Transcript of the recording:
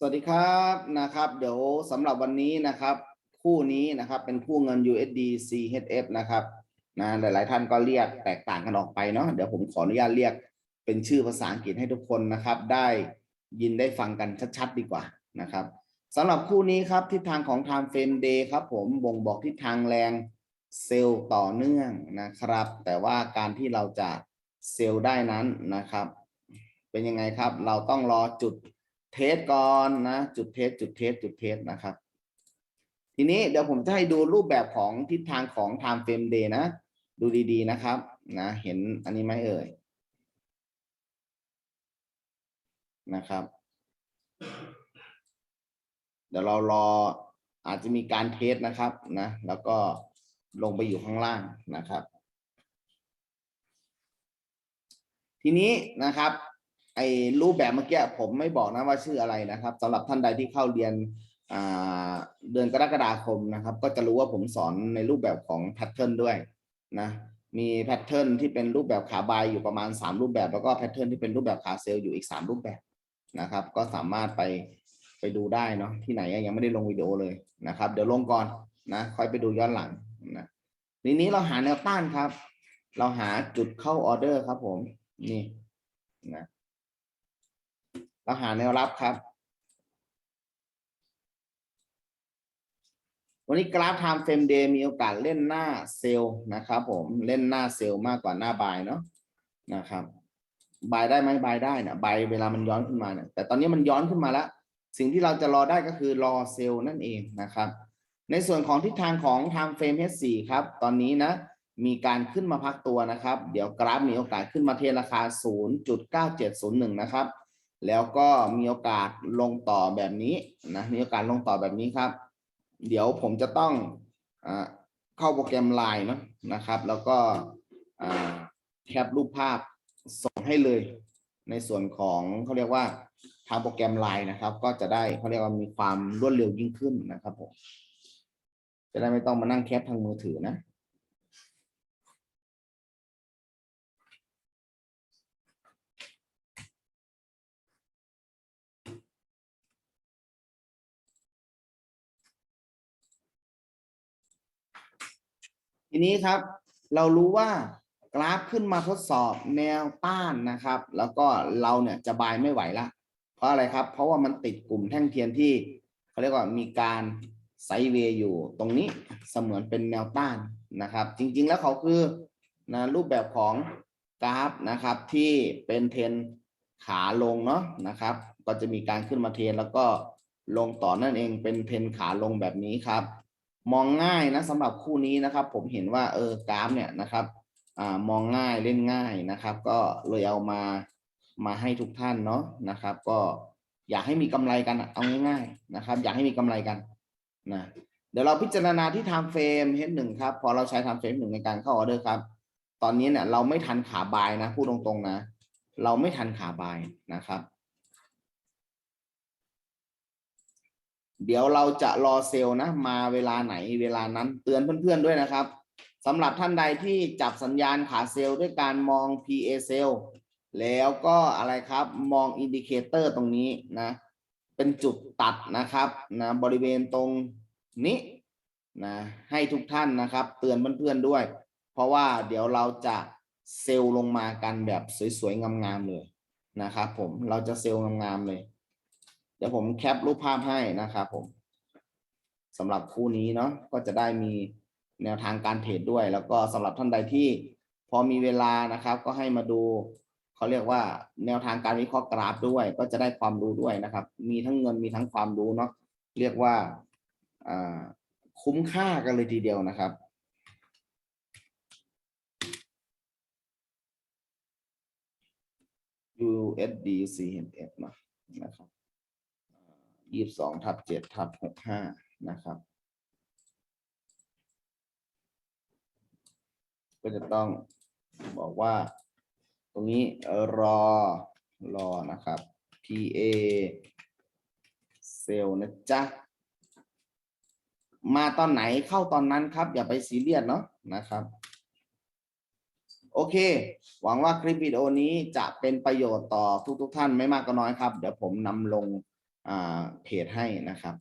สวัสดีครับนะครับเดี๋ยวสำหรับวันนี้นะครับ คู่นี้นะครับเป็นคู่เงิน USD CHF นะครับนะหลาย ๆ ท่านก็เรียกแตกต่างกันออกไปเนาะเดี๋ยวผมขออนุญาตเรียกเป็นชื่อภาษาอังกฤษให้ทุกคนนะครับ ได้ยินได้ฟังกันชัด ๆ ดีกว่านะครับสำหรับคู่นี้ครับทิศทางของ Time Frame Day ครับผมบ่งบอกทิศทางแรงเซลล์ต่อเนื่องนะครับ แต่ว่าการที่เราจะเซลล์ได้นั้นนะครับ เป็นยังไงครับเราต้องรอจุด เทสก่อนนะจุดเทสจุดเทสจุดเทสนะครับ ทีนี้เดี๋ยวผมจะให้ดูรูปแบบของทิศทางของ time frame day นะ ดูดีๆนะครับนะเห็นอันนี้ไหมเอ่ยนะครับ เดี๋ยวเรารออาจจะมีการเทสนะครับนะแล้วก็ลงไปอยู่ข้างล่างนะครับ ทีนี้นะครับ ไอ้รูปแบบเมื่อกี้ผมไม่บอกนะว่าชื่ออะไรนะครับสำหรับท่านใดที่เข้าเรียนเดือนกรกฎาคมนะครับ ก็จะรู้ว่าผมสอนในรูปแบบของแพทเทิร์นด้วยนะมีแพทเทิร์นที่เป็นรูปแบบขาบายอยู่ประมาณ 3 รูปแบบ แล้วก็แพทเทิร์นที่เป็นรูปแบบขาเซลล์อยู่อีก 3 รูปแบบนะครับ ก็สามารถไปไปดูได้เนาะที่ไหนยังไม่ได้ลงวิดีโอเลยนะครับ เดี๋ยวลงก่อนนะค่อยไปดูย้อนหลังนะทีนี้เราหาแนวต้านครับ เราหาจุดเข้าออเดอร์ครับผมนี่นะ เราหาแนวรับครับ วันนี้กราฟ time frame day มีโอกาสเล่นหน้าเซลล์นะครับผมเล่นหน้าเซลล์มากกว่าหน้าบายเนาะนะครับบายได้ไหมบายได้นะบายเวลามันย้อนขึ้นมาเนี่ยแต่ตอนนี้มันย้อนขึ้นมาแล้ว สิ่งที่เราจะรอได้ก็คือรอเซลล์นั่นเองนะครับ ในส่วนของทิศทางของ time frame H4 ครับ ตอนนี้นะมีการขึ้นมาพักตัวนะครับ เดี๋ยวกราฟมีโอกาสขึ้นมาเทราคา 0.9701 นะครับ แล้วก็มีโอกาสลงต่อแบบนี้นะมีโอกาสลงต่อแบบนี้ครับ เดี๋ยวผมจะต้องอเข้าโปรแกรมไลน์เนอะนะครับ แล้วก็แคปรูปภาพส่งให้เลยในส่วนของเขาเรียกว่าทางโปรแกรมไลน์นะครับ ก็จะได้เขาเรียกว่ามีความรวดเร็วยิ่งขึ้นนะครับผมจะได้ไม่ต้องมานั่งแคปทางมือถือนะ ทีนี้ครับ เรารู้ว่ากราฟขึ้นมาทดสอบแนวต้านนะครับ แล้วก็เราเนี่ยจะบายไม่ไหวละ เพราะอะไรครับ เพราะว่ามันติดกลุ่มแท่งเทียนที่เขาเรียกว่ามีการไซเวย์อยู่ตรงนี้เสมือนเป็นแนวต้านนะครับ จริงๆแล้วเขาคือนะรูปแบบของกราฟนะครับที่เป็นเทนขาลงเนาะนะครับ ก็จะมีการขึ้นมาเทนแล้วก็ลงต่อนั่นเองเป็นเทนขาลงแบบนี้ครับ มองง่ายนะสำหรับคู่นี้นะครับ ผมเห็นว่าเออกราฟเนี่ยนะครับอ่ามองง่ายเล่นง่ายนะครับ ก็เลยเอามามาให้ทุกท่านเนาะนะครับ ก็อยากให้มีกำไรกันเอาง่ายๆนะครับ อยากให้มีกำไรกันนะเดี๋ยวเราพิจารณาที่ time frame H1 ครับ พอเราใช้ time frame H1 ในการเข้าออเดอร์ครับ ตอนนี้เนี่ยเราไม่ทันขาบายนะพูดตรงๆนะ เราไม่ทันขาบายนะครับ เดี๋ยวเราจะรอเซลล์นะ มาเวลาไหนเวลานั้นเตือนเพื่อนๆด้วยนะครับสำหรับท่านใดที่จับสัญญาณขาเซลล์ด้วยการมอง PA เซลล์แล้วก็อะไรครับมองอินดิเคเตอร์ตรงนี้นะ เป็นจุดตัดนะครับนะบริเวณตรงนี้นะให้ทุกท่านนะครับ เตือนเพื่อนๆด้วย เพราะว่าเดี๋ยวเราจะเซลล์ลงมากันแบบสวยๆงามๆเลยนะครับผมเราจะเซลล์งามๆเลย เดี๋ยวผมแคปรูปภาพให้นะครับผมสำหรับคู่นี้เนาะก็จะได้มีแนวทางการเทรดด้วย แล้วก็สำหรับท่านใดที่พอมีเวลานะครับ ก็ให้มาดูเขาเรียกว่าแนวทางการวิเคราะห์กราฟด้วย ก็จะได้ความรู้ด้วยนะครับ มีทั้งเงินมีทั้งความรู้เนาะเรียกว่าคุ้มค่ากันเลยทีเดียวนะครับ USD CHF นาะนะครับ ยี่สิบสองทับเจ็ดทับหกห้านะครับ ก็จะต้องบอกว่า ตรงนี้รอรอนะครับ PA เซลนะจ๊ะ มาตอนไหนเข้าตอนนั้นครับ อย่าไปซีเรียสเนาะนะครับ โอเค หวังว่าคลิปวิดีโอนี้จะเป็นประโยชน์ต่อทุกๆทท่านไม่มากก็น้อยครับ เดี๋ยวผมนำลง เพจให้นะครับ